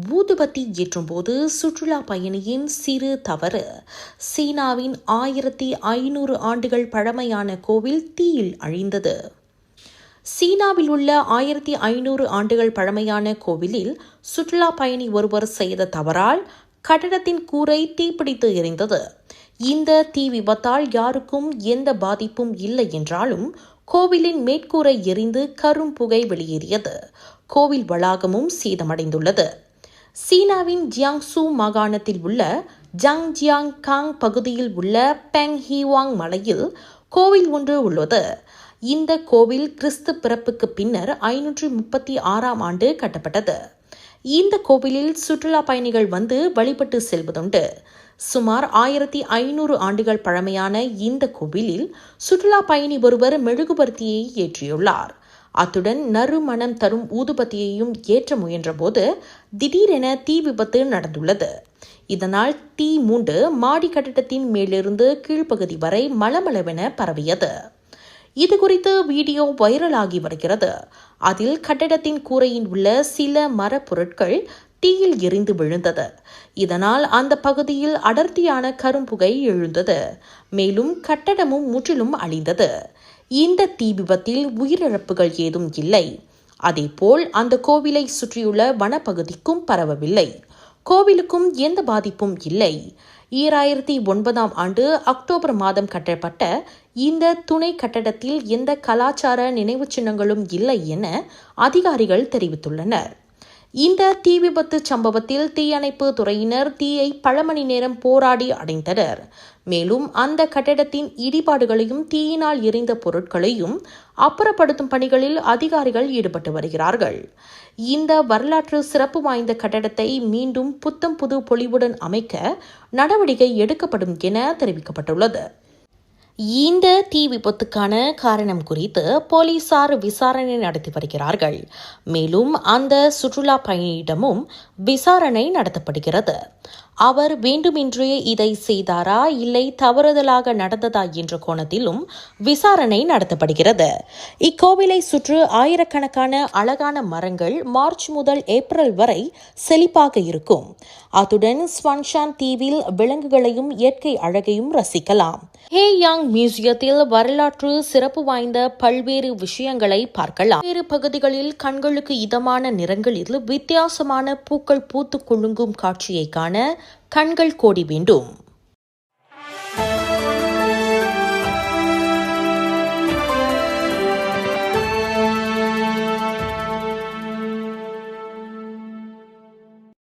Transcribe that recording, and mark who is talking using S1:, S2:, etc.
S1: ஊதுபத்தி ஏற்றும்போது சுற்றுலா பயணியின் சிறு தவறு. சீனாவின் ஆயிரத்தி ஐநூறு ஆண்டுகள் பழமையான கோவில் தீயில் அழிந்தது. சீனாவில் உள்ள ஆயிரத்தி ஐநூறு ஆண்டுகள் பழமையான கோவிலில் சுற்றுலா பயணி ஒருவர் செய்த தவறால் கட்டடத்தின் கூரை தீப்பிடித்து எரிந்தது. இந்த தீ விபத்தால் யாருக்கும் எந்த பாதிப்பும் இல்லை என்றாலும் கோவிலின் மேற்கூரை எரிந்து கரும் புகை வெளியேறியது. கோவில் வளாகமும் சேதமடைந்துள்ளது. சீனாவின் ஜியாங்சு மாகாணத்தில் உள்ள ஜங்ஜியாங் காங் பகுதியில் உள்ள பெங் ஹீவாங் மலையில் கோவில் ஒன்று உள்ளது. இந்த கோவில் கிறிஸ்து பிறப்புக்கு பின்னர் ஐநூற்றி முப்பத்தி ஆறாம் ஆண்டு கட்டப்பட்டது. இந்த கோவிலில் சுற்றுலா பயணிகள் வந்து வழிபட்டு செல்வதுண்டு. சுமார் ஆயிரத்தி ஐநூறு ஆண்டுகள் பழமையான இந்த கோவிலில் சுற்றுலா பயணி ஒருவர் மெழுகுபர்த்தியை ஏற்றியுள்ளார். அத்துடன் நறுமணம் தரும் ஊதுபத்தியையும் ஏற்ற முயன்றபோது திடீரென தீ விபத்து நடந்துள்ளது. இதனால் தீ மூண்டு மாடி கட்டிடத்தின் மேலிருந்து கீழ்ப்பகுதி வரை மளமளவென பரவியது. இது குறித்து வீடியோ வைரலாகி வருகிறது. அதில் கட்டடத்தின் கூரையில் உள்ள சில மரப்பொருட்கள் தீயில் எரிந்து விழுந்தது. இதனால் அந்த பகுதியில் அடர்த்தியான கரும்புகை எழுந்தது. மேலும் கட்டடமும் முற்றிலும் அழிந்தது. இந்த தீ விபத்தில் உயிரிழப்புகள் ஏதும் இல்லை. அதேபோல் அந்த கோவிலை சுற்றியுள்ள வனப்பகுதிக்கும் பரவவில்லை. கோவிலுக்கும் எந்த பாதிப்பும் இல்லை. ஈராயிரத்தி ஒன்பதாம் ஆண்டு அக்டோபர் மாதம் கட்டப்பட்ட இந்த துணை கட்டடத்தில் எந்த கலாச்சார நினைவுச் சின்னங்களும் இல்லை என அதிகாரிகள் தெரிவித்துள்ளனர். இந்த தீ விபத்து சம்பவத்தில் தீயணைப்பு துறையினர் தீயை பல மணி நேரம் போராடி அடைந்தனர். மேலும் அந்த கட்டடத்தின் இடிபாடுகளையும் தீயினால் எரிந்த பொருட்களையும் அப்புறப்படுத்தும் பணிகளில் அதிகாரிகள் ஈடுபட்டு வருகிறார்கள். இந்த வரலாற்று சிறப்பு வாய்ந்த கட்டடத்தை மீண்டும் புத்தம் புது பொலிவுடன் அமைக்க நடவடிக்கை எடுக்கப்படும் என தெரிவிக்கப்பட்டுள்ளது. இந்த தீ விபத்துக்கான காரணம் குறித்து போலீசார் விசாரணை நடத்தி வருகிறார்கள். மேலும் அந்த சுற்றுலா பயணியிடமும் விசாரணை நடத்தப்படுகிறது. அவர் வேண்டுமென்றே இதை செய்தாரா? இல்லை தவறுதலாக நடந்ததா என்ற கோணத்திலும் விசாரணை நடத்தப்படுகிறது. இக்கோவிலை சுற்று ஆயிரக்கணக்கான அழகான மரங்கள் மார்ச் முதல் ஏப்ரல் வரை செழிப்பாக இருக்கும். அத்துடன் ஸ்வன்ஷான் தீவில் விலங்குகளையும் இயற்கை அழகையும் ரசிக்கலாம். ஹே யாங் மியூசியத்தில் வரலாற்று சிறப்பு வாய்ந்த பல்வேறு விஷயங்களை பார்க்கலாம். வேறு பகுதிகளில் கண்களுக்கு இதமான நிறங்களில் வித்தியாசமான பூக்கள் பூத்து குலுங்கும் காட்சியை காண கண்கள் கோடி வேண்டும்